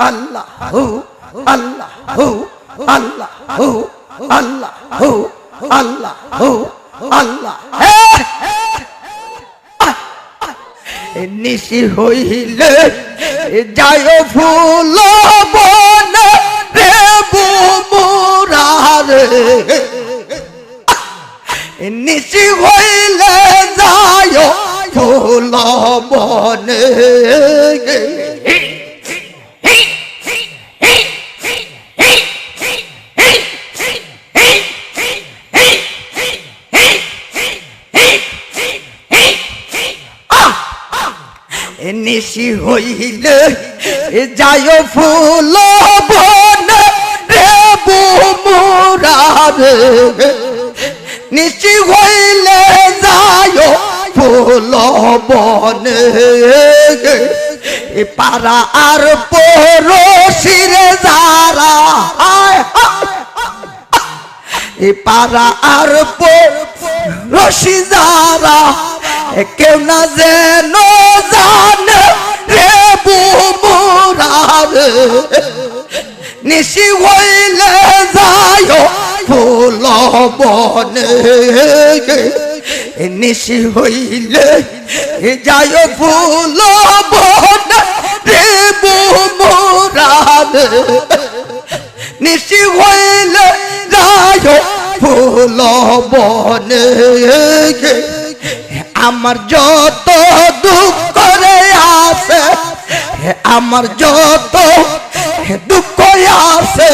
আল্লাহ আল্লাহ আল্লাহ আল্লাহ আল্লাহ আল্লাহ নিশি হইলে যায় ফুল বন রে বুমুরারে নিশি হইলে যায় ফুল বনে নিশি হইলে যায় ফুল বন নিশি হইলে যায় ফুল বনে পারা আর পড়শিরে যারা। এ পারা আর রশি যারা কেউ না যেন জানে রে বুমুরার নিশি হইলে যায় ফুল বনে। নিশি হইলে যায় ফুল বনে রে বুমুরার নিশি হইলে যায় ফুল বনে। আমার যত দুঃখ রে আমার যত দুঃখ আছে,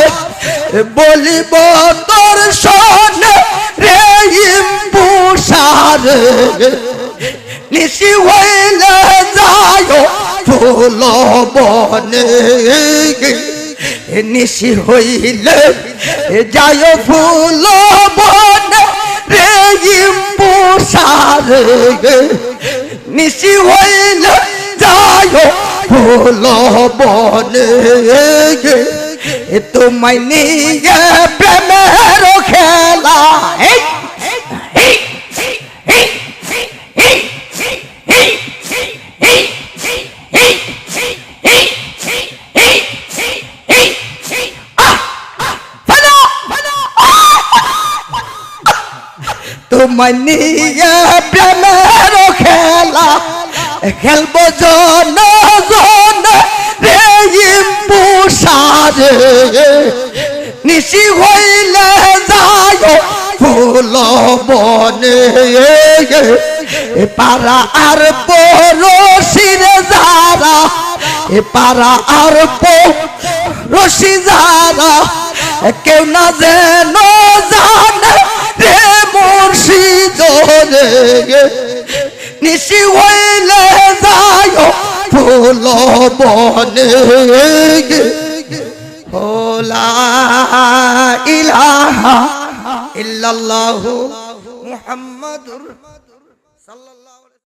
বলিব তোর সনে রে ইম্বুসার। নিশি হইলে যায় ফুল বনে। নিশি হইলে যায় ফুল বন রে ইম্বুসার। নিশি হইলে যায় ফুল বন তোমায় নিয়ে প্রেমের খেলা এই, এই, এই, এই, এই, এই, তোমায় নিয়ে প্রেমের খেলা খেলব জন জন রে ইম্বুসারে নিশি হইলে যায় ফুল বনে। পারা আর পড়শিরে যারা, এ পারা আর রশি যারা, কেউ না যেন ফুল বনে ওলা ইলাহা ইল্লাল্লাহু মুহাম্মাদুর